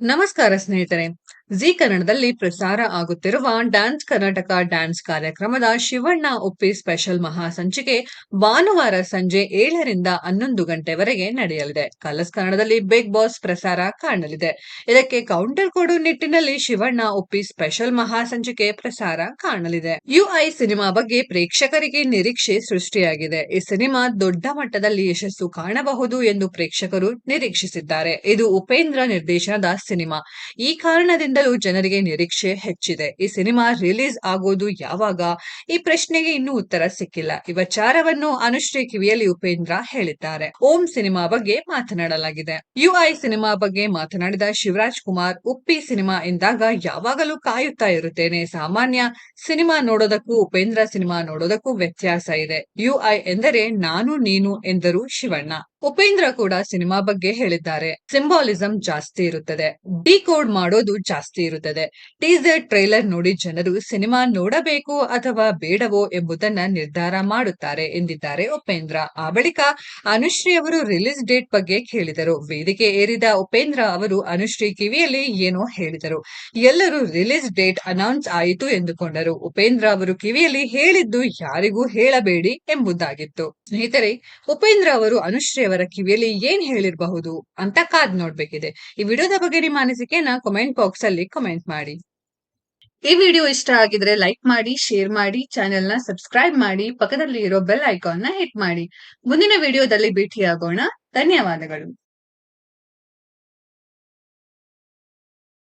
ನಮಸ್ಕಾರ ಸ್ನೇಹಿತರೆ ಜಿ ಕನ್ನಡದಲ್ಲಿ ಪ್ರಸಾರ ಆಗುತ್ತಿರುವ ಡ್ಯಾನ್ಸ್ ಕರ್ನಾಟಕ ಡ್ಯಾನ್ಸ್ ಕಾರ್ಯಕ್ರಮದ ಶಿವಣ್ಣ ಉಪ್ಪಿ ಸ್ಪೆಷಲ್ ಮಹಾಸಂಚಿಕೆ ಭಾನುವಾರ ಸಂಜೆ ಏಳರಿಂದ ಹನ್ನೊಂದು ಗಂಟೆವರೆಗೆ ನಡೆಯಲಿದೆ. ಕಲರ್ಸ್ ಕನ್ನಡದಲ್ಲಿ ಬಿಗ್ ಬಾಸ್ ಪ್ರಸಾರ ಕಾಣಲಿದೆ. ಇದಕ್ಕೆ ಕೌಂಟರ್ ಕೊಡು ನಿಟ್ಟಿನಲ್ಲಿ ಶಿವಣ್ಣ ಉಪ್ಪಿ ಸ್ಪೆಷಲ್ ಮಹಾಸಂಚಿಕೆ ಪ್ರಸಾರ ಕಾಣಲಿದೆ. ಯುಐ ಸಿನಿಮಾ ಬಗ್ಗೆ ಪ್ರೇಕ್ಷಕರಿಗೆ ನಿರೀಕ್ಷೆ ಸೃಷ್ಟಿಯಾಗಿದೆ. ಈ ಸಿನಿಮಾ ದೊಡ್ಡ ಮಟ್ಟದಲ್ಲಿ ಯಶಸ್ಸು ಕಾಣಬಹುದು ಎಂದು ಪ್ರೇಕ್ಷಕರು ನಿರೀಕ್ಷಿಸಿದ್ದಾರೆ. ಇದು ಉಪೇಂದ್ರ ನಿರ್ದೇಶನದ ಸಿನಿಮಾ. ಈ ಕಾರಣದಿಂದಲೂ ಜನರಿಗೆ ನಿರೀಕ್ಷೆ ಹೆಚ್ಚಿದೆ. ಈ ಸಿನಿಮಾ ರಿಲೀಸ್ ಆಗೋದು ಯಾವಾಗ? ಈ ಪ್ರಶ್ನೆಗೆ ಇನ್ನೂ ಉತ್ತರ ಸಿಕ್ಕಿಲ್ಲ. ಈ ವಿಚಾರವನ್ನು ಅನುಶ್ರೀ ಕಿವಿಯಲ್ಲಿ ಉಪೇಂದ್ರ ಹೇಳಿದ್ದಾರೆ. ಓಂ ಸಿನಿಮಾ ಬಗ್ಗೆ ಮಾತನಾಡಲಾಗಿದೆ. ಯುಐ ಸಿನಿಮಾ ಬಗ್ಗೆ ಮಾತನಾಡಿದ ಶಿವರಾಜ್ ಕುಮಾರ್, ಉಪ್ಪಿ ಸಿನಿಮಾ ಎಂದಾಗ ಯಾವಾಗಲೂ ಕಾಯುತ್ತಾ ಇರುತ್ತೇನೆ. ಸಾಮಾನ್ಯ ಸಿನಿಮಾ ನೋಡೋದಕ್ಕೂ, ಉಪೇಂದ್ರ ಸಿನಿಮಾ ನೋಡೋದಕ್ಕೂ ವ್ಯತ್ಯಾಸ ಇದೆ. ಯುಐ ಎಂದರೆ ನಾನು, ನೀನು ಎಂದರು ಶಿವಣ್ಣ. ಉಪೇಂದ್ರ ಕೂಡ ಸಿನಿಮಾ ಬಗ್ಗೆ ಹೇಳಿದ್ದಾರೆ. ಸಿಂಬಾಲಿಸಂ ಜಾಸ್ತಿ ಇರುತ್ತದೆ. ಡಿಕೋಡ್ ಮಾಡೋದು ಜಾಸ್ತಿ ಇರುತ್ತದೆ. ಟೀಸರ್ ಟ್ರೈಲರ್ ನೋಡಿ ಜನರು ಸಿನಿಮಾ ನೋಡಬೇಕು ಅಥವಾ ಬೇಡವೋ ಎಂಬುದನ್ನ ನಿರ್ಧಾರ ಮಾಡುತ್ತಾರೆ ಎಂದಿದ್ದಾರೆ ಉಪೇಂದ್ರ. ಆ ಬಳಿಕ ಅನುಶ್ರೀ ಅವರು ರಿಲೀಸ್ ಡೇಟ್ ಬಗ್ಗೆ ಕೇಳಿದರು ವೇದಿಕೆ ಏರಿದ ಉಪೇಂದ್ರ ಅವರು ಅನುಶ್ರೀ ಕಿವಿಯಲ್ಲಿ ಏನೋ ಹೇಳಿದರು. ಎಲ್ಲರೂ ರಿಲೀಸ್ ಡೇಟ್ ಅನೌನ್ಸ್ ಆಯಿತು ಎಂದುಕೊಂಡರು. ಉಪೇಂದ್ರ ಅವರು ಕಿವಿಯಲ್ಲಿ ಹೇಳಿದ್ದು ಯಾರಿಗೂ ಹೇಳಬೇಡಿ ಎಂಬುದಾಗಿತ್ತು. ಸ್ನೇಹಿತರೆ, ಉಪೇಂದ್ರ ಅವರು ಅನುಶ್ರೀ ಅವರ ಕಿವಿಯಲ್ಲಿ ಏನ್ ಹೇಳಿರಬಹುದು ಅಂತ ಕಾದ್ ನೋಡ್ಬೇಕಿದೆ. ಈ ವಿಡಿಯೋದ ಬಗ್ಗೆ ನಿಮ್ಮ ಅನಿಸಿಕೆನ ಕಮೆಂಟ್ ಬಾಕ್ಸ್ ಅಲ್ಲಿ ಕಮೆಂಟ್ ಮಾಡಿ. ಈ ವಿಡಿಯೋ ಇಷ್ಟ ಆಗಿದ್ರೆ ಲೈಕ್ ಮಾಡಿ ಶೇರ್ ಮಾಡಿ ಚಾನೆಲ್ನ ಸಬ್ಸ್ಕ್ರೈಬ್ ಮಾಡಿ ಪಕ್ಕದಲ್ಲಿ ಇರೋ ಬೆಲ್ ಐಕಾನ್ನ ಹಿಟ್ ಮಾಡಿ. ಮುಂದಿನ ವಿಡಿಯೋದಲ್ಲಿ ಭೇಟಿಯಾಗೋಣ. ಧನ್ಯವಾದಗಳು.